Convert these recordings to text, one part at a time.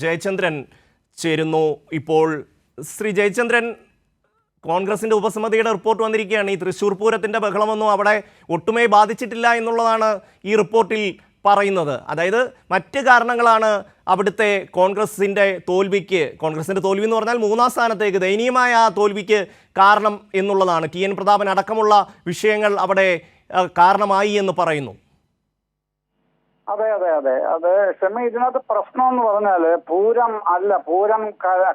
ജയചന്ദ്രൻ ചേരുന്നു. ഇപ്പോൾ ശ്രീ ജയചന്ദ്രൻ കോൺഗ്രസിന്റെ ഉപസമിതിയുടെ റിപ്പോർട്ട് വന്നിരിക്കുകയാണ്. ഈ തൃശ്ശൂർ പൂരത്തിന്റെ ബഹളമൊന്നും അവിടെ ഒട്ടുമേ ബാധിച്ചിട്ടില്ല എന്നുള്ളതാണ് ഈ റിപ്പോർട്ടിൽ പറയുന്നത്. അതായത് മറ്റ് കാരണങ്ങളാണ് അവിടുത്തെ കോൺഗ്രസിന്റെ തോൽവിക്ക് കോൺഗ്രസിന്റെ തോൽവി എന്ന് പറഞ്ഞാൽ മൂന്നാം സ്ഥാനത്തേക്ക് ദയനീയമായ ആ തോൽവിക്ക് കാരണം എന്നുള്ളതാണ്. ടി എൻ പ്രതാപൻ അടക്കമുള്ള വിഷയങ്ങൾ അവിടെ കാരണമായി എന്ന് പറയുന്നു. അതെ അതെ അതെ. അത് ക്ഷമ ഇതിനകത്ത് പ്രശ്നം എന്ന് പറഞ്ഞാൽ പൂരം അല്ല പൂരം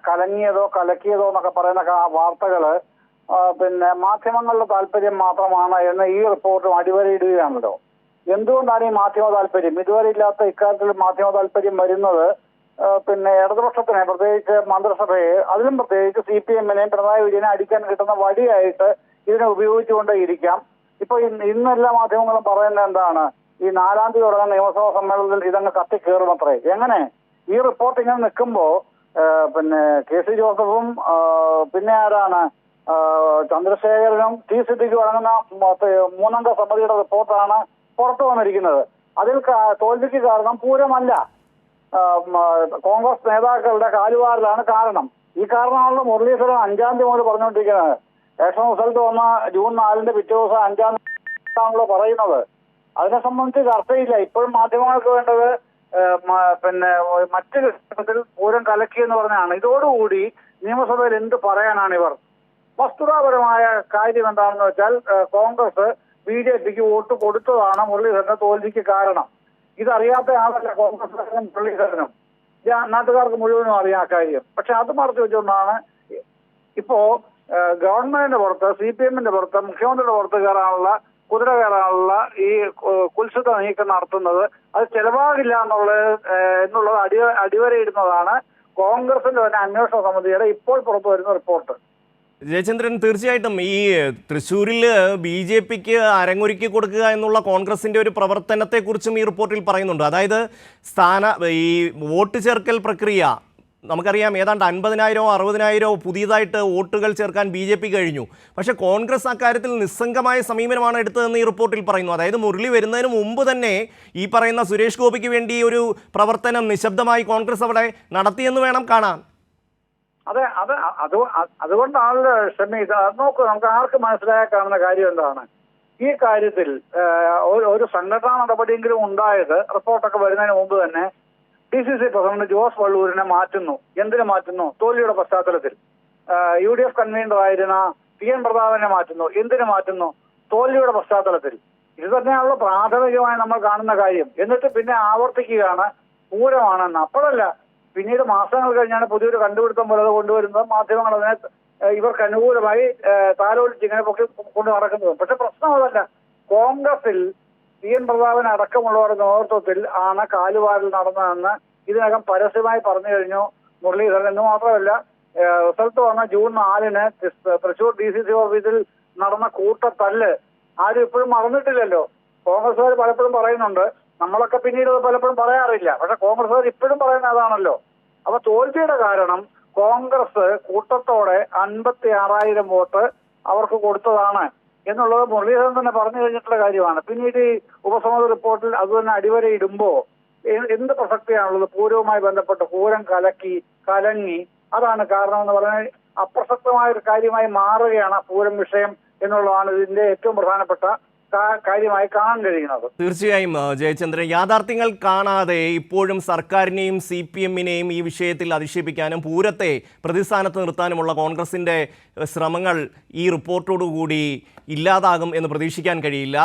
കലങ്ങിയതോ കലക്കിയതോ എന്നൊക്കെ പറയുന്ന വാർത്തകൾ പിന്നെ മാധ്യമങ്ങളുടെ താല്പര്യം മാത്രമാണ് എന്ന് ഈ റിപ്പോർട്ടും അടിവരയിടുകയാണല്ലോ. എന്തുകൊണ്ടാണ് ഈ മാധ്യമ താല്പര്യം? ഇതുവരെ ഇല്ലാത്ത ഇക്കാര്യത്തിൽ മാധ്യമ താല്പര്യം വരുന്നത് പിന്നെ ഇടതുപക്ഷത്തിനെ പ്രത്യേകിച്ച് മന്ത്രിസഭയെ അതിലും പ്രത്യേകിച്ച് സി പി എമ്മിനെയും പിണറായി വിജയനെ അടിക്കാൻ കിട്ടുന്ന വടിയായിട്ട് ഇതിനെ ഉപയോഗിച്ചുകൊണ്ടേ ഇരിക്കാം ഇപ്പൊ ഇന്ന് എല്ലാ മാധ്യമങ്ങളും പറയുന്നത് എന്താണ്? ഈ നാലാം തീയതി തുടങ്ങുന്ന നിയമസഭാ സമ്മേളനത്തിൽ ഇതങ്ങ് കത്തിക്കേറും അത്രേ എങ്ങനെ? ഈ റിപ്പോർട്ട് ഇങ്ങനെ നിൽക്കുമ്പോ പിന്നെ കെ സി ജോസഫും പിന്നെ ആരാണ്? ചന്ദ്രശേഖരനും ടി സിദ്ദിഖും മൊത്ത- മൂന്നംഗ സമിതിയുടെ റിപ്പോർട്ടാണ് പുറത്തു വന്നിരിക്കുന്നത്. അതിൽ തോൽവിക്ക് കാരണം പൂരമല്ല. കോൺഗ്രസ് നേതാക്കളുടെ കാലുവാറിലാണ് കാരണം. ഈ കാരണമാണല്ലോ മുരളീധരൻ അഞ്ചാം തീയതി മുതൽ പറഞ്ഞുകൊണ്ടിരിക്കുന്നത്. ഇലക്ഷൻ റിസൾട്ട് വന്ന ജൂൺ നാലിന്റെ പിറ്റേ ദിവസം അഞ്ചാം തീയതി ആണല്ലോ പറയുന്നത്. അതിനെ സംബന്ധിച്ച് ചർച്ചയില്ല ഇപ്പോഴും മാധ്യമങ്ങൾക്ക് വേണ്ടത് പിന്നെ മറ്റു ഘട്ടത്തിൽ പൂരം കലക്കി എന്ന് പറഞ്ഞാണ്. ഇതോടുകൂടി നിയമസഭയിൽ എന്ത് പറയാനാണ് ഇവർ? വസ്തുതാപരമായ കാര്യം എന്താണെന്ന് വെച്ചാൽ കോൺഗ്രസ് ബി ജെ പിക്ക് വോട്ട് കൊടുത്തതാണ് മുരളീധരന്റെ തോൽവിക്ക് കാരണം. ഇതറിയാത്ത ആളല്ല കോൺഗ്രസ് മുരളീധരനും. നാട്ടുകാർക്ക് മുഴുവനും അറിയാം കാര്യം. പക്ഷെ അത് മറച്ചു വെച്ചുകൊണ്ടാണ് ഇപ്പോ ഗവൺമെന്റിന്റെ പുറത്ത് സി പി എമ്മിന്റെ പുറത്ത് മുഖ്യമന്ത്രിയുടെ പുറത്ത് കയറാനുള്ള കുതിര കയറാനുള്ള ഈ കുൽസിത നീക്കം നടത്തുന്നത് അത് ചെലവാകില്ല എന്നുള്ളത് എന്നുള്ളത് അടി അടിവരയിടുന്നതാണ് കോൺഗ്രസിന്റെ തന്നെ അന്വേഷണ സമിതിയുടെ ഇപ്പോൾ പുറത്തു വരുന്ന റിപ്പോർട്ട്. ജയചന്ദ്രൻ തീർച്ചയായിട്ടും ഈ തൃശ്ശൂരിൽ ബി ജെ പിക്ക് അരങ്ങൊരുക്കി കൊടുക്കുക എന്നുള്ള കോൺഗ്രസിന്റെ ഒരു പ്രവർത്തനത്തെക്കുറിച്ചും ഈ റിപ്പോർട്ടിൽ പറയുന്നുണ്ട്. അതായത് സ്ഥാന ഈ വോട്ട് ചേർക്കൽ പ്രക്രിയ നമുക്കറിയാം ഏതാണ്ട് അൻപതിനായിരമോ അറുപതിനായിരമോ പുതിയതായിട്ട് വോട്ടുകൾ ചേർക്കാൻ ബി ജെ പി കഴിഞ്ഞു. പക്ഷെ കോൺഗ്രസ് അക്കാര്യത്തിൽ നിസ്സംഗമായ സമീപനമാണ് എടുത്തതെന്ന് ഈ റിപ്പോർട്ടിൽ പറയുന്നു. അതായത് മുരളി വരുന്നതിന് മുമ്പ് തന്നെ ഈ പറയുന്ന സുരേഷ് ഗോപിക്ക് വേണ്ടി ഒരു പ്രവർത്തനം നിശബ്ദമായി കോൺഗ്രസ് അവിടെ നടത്തിയെന്ന് വേണം കാണാൻ. അതെ അത് അത് അതുകൊണ്ടാണ് ക്ഷമ ഇത് അത് നോക്കൂ നമുക്ക് ആർക്ക് മനസ്സിലായാൽ കാണുന്ന കാര്യം എന്താണ്? ഈ കാര്യത്തിൽ ഒരു സംഘടനാ നടപടിയെങ്കിലും ഉണ്ടായത് റിപ്പോർട്ടൊക്കെ വരുന്നതിന് മുമ്പ് തന്നെ D C C president Jose വള്ളൂരിനെ മാറ്റുന്നു. എന്തിനു മാറ്റുന്നു? തോൽവിയുടെ പശ്ചാത്തലത്തിൽ. യു ഡി എഫ് കൺവീനറായിരുന്ന പി എൻ പ്രതാപനെ മാറ്റുന്നു. എന്തിനു മാറ്റുന്നു? തോൽവിയുടെ പശ്ചാത്തലത്തിൽ. ഇത് തന്നെയാണല്ലോ പ്രാഥമികമായി നമ്മൾ കാണുന്ന കാര്യം. എന്നിട്ട് പിന്നെ ആവർത്തിക്കുകയാണ്. പൂരമാണെന്ന്. അപ്പോഴല്ല പിന്നീട് മാസങ്ങൾ കഴിഞ്ഞാണ് പുതിയൊരു കണ്ടുപിടുത്തം പോലെ കൊണ്ടുവരുന്നത്. മാധ്യമങ്ങൾ അതിനെ ഇവർക്ക് അനുകൂലമായി താരോലിച്ച് ഇങ്ങനെ പൊക്കി കൊണ്ട് നടക്കുന്നത്. പക്ഷെ പ്രശ്നം അതല്ല. കോൺഗ്രസിൽ പി എൻ പ്രതാപൻ അടക്കമുള്ളവരുടെ നേതൃത്വത്തിൽ ആണ് കാലുവാരൽ നടന്നതെന്ന് ഇതിനകം പരസ്യമായി പറഞ്ഞു കഴിഞ്ഞു. മുരളീധരൻ എന്ന് മാത്രമല്ല റിസൾട്ട് വന്ന ജൂൺ നാലിന് തൃശൂർ ഡി സി സി ഓഫീസിൽ നടന്ന കൂട്ടത്തല്ല് ആരും ഇപ്പോഴും മറന്നിട്ടില്ലല്ലോ. കോൺഗ്രസ്സുകാർ പലപ്പോഴും പറയുന്നുണ്ട് നമ്മളൊക്കെ പിന്നീട് പലപ്പോഴും പറയാറില്ല. പക്ഷെ കോൺഗ്രസ്സുകാർ ഇപ്പോഴും പറയുന്ന അതാണല്ലോ. അപ്പൊ തോൽവിയുടെ കാരണം കോൺഗ്രസ് കൂട്ടത്തോടെ അൻപത്തി ആറായിരം വോട്ട് അവർക്ക് കൊടുത്തതാണ്. എന്നുള്ളത് മുരളീധരൻ തന്നെ പറഞ്ഞു കഴിഞ്ഞിട്ടുള്ള കാര്യമാണ്. പിന്നീട് ഈ ഉപസമിതി റിപ്പോർട്ടിൽ അത് തന്നെ എ- എന്ത് പ്രസക്തിയാണുള്ളത് പൂരവുമായി ബന്ധപ്പെട്ട് പൂരം കലക്കി കലങ്ങി. അതാണ് കാരണം എന്ന് പറഞ്ഞാൽ അപ്രസക്തമായ ഒരു കാര്യമായി മാറുകയാണ് പൂരം വിഷയം എന്നുള്ളതാണ് ഇതിന്റെ ഏറ്റവും പ്രധാനപ്പെട്ട കാര്യമായി കാണാൻ കഴിയുന്നത്. തീർച്ചയായും ജയചന്ദ്രൻ യാഥാർത്ഥ്യങ്ങൾ കാണാതെ ഇപ്പോഴും സർക്കാരിനെയും സി പി എമ്മിനെയും ഈ വിഷയത്തിൽ അധിക്ഷേപിക്കാനും പൂരത്തെ പ്രതിസ്ഥാനത്ത് നിർത്താനുമുള്ള കോൺഗ്രസിന്റെ ശ്രമങ്ങൾ ഈ റിപ്പോർട്ടോടുകൂടി ഇല്ലാതാകും എന്ന് പ്രതീക്ഷിക്കാൻ കഴിയില്ല.